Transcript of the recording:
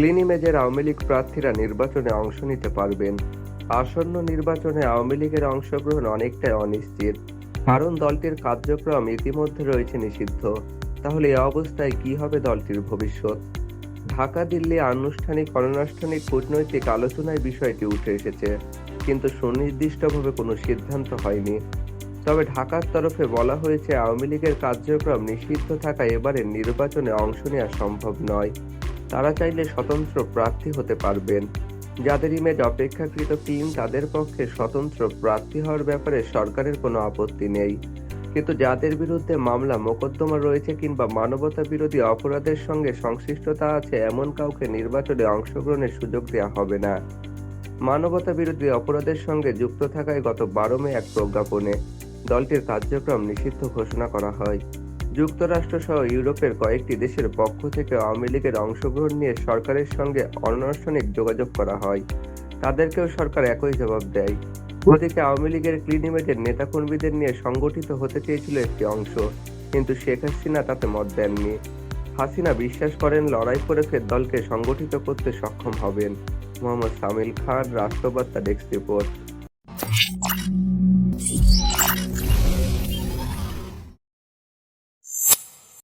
Clean ইমেজের আওয়ামী লীগ প্রার্থীরা নির্বাচনে অংশ নিতে পারবেন, আসন্ন নির্বাচনে আওয়ামী লীগের অংশগ্রহণ অনেকটাই অনিশ্চিত। কারণ দলটির কার্যক্রম ইতিমধ্যে রয়েছে নিষিদ্ধ। তাহলে এ অবস্থায় কি হবে দলটির ভবিষ্যৎ? ঢাকা, দিল্লি আনুষ্ঠানিক অনানুষ্ঠানিক কূটনৈতিক আলোচনায় বিষয়টি উঠে এসেছে, কিন্তু সুনির্দিষ্টভাবে কোনো সিদ্ধান্ত হয়নি। তবে ঢাকার তরফে বলা হয়েছে, আওয়ামী লীগের কার্যক্রম নিষিদ্ধ থাকা এবারের নির্বাচনে অংশ নেওয়া সম্ভব নয়। তারা চাইলে স্বতন্ত্র প্রার্থী হতে পারবেন। যাদের ইমেজ অপেক্ষাকৃত টিম তাদের পক্ষে স্বতন্ত্র প্রার্থী হওয়ার ব্যাপারে সরকারের কোনো আপত্তি নেই। কিন্তু যাদের বিরুদ্ধে মামলা মোকদ্দমা রয়েছে কিংবা মানবতা বিরোধী অপরাধের সঙ্গে সংশ্লিষ্টতা আছে, এমন কাউকে নির্বাচনে অংশগ্রহণের সুযোগ দেওয়া হবে না। মানবতা বিরোধী অপরাধের সঙ্গে যুক্ত থাকায় গত বারো মে এক প্রজ্ঞাপনে দলটির কার্যক্রম নিষিদ্ধ ঘোষণা করা হয়। যুক্তরাষ্ট্র সহ ইউরোপের কয়েকটি দেশের পক্ষ থেকে আওয়ামী লীগের অংশগ্রহণ নিয়ে সরকারের সঙ্গে অনানুষ্ঠানিক যোগাযোগ করা হয়। তাদেরকেও সরকার একই জবাব দেয়। ওদিকে আওয়ামী লীগের ক্লিন ইমেজের নেতাকর্মীদের নিয়ে সংগঠিত হতে চেয়েছিল একটি অংশ, কিন্তু শেখ হাসিনা তাতে মত দেননি। হাসিনা বিশ্বাস করেন লড়াই করে ফের দলকে সংগঠিত করতে সক্ষম হবেন। মোহাম্মদ সামিল খান, রাষ্ট্রবার্তা ডেস্ক রিপোর্ট।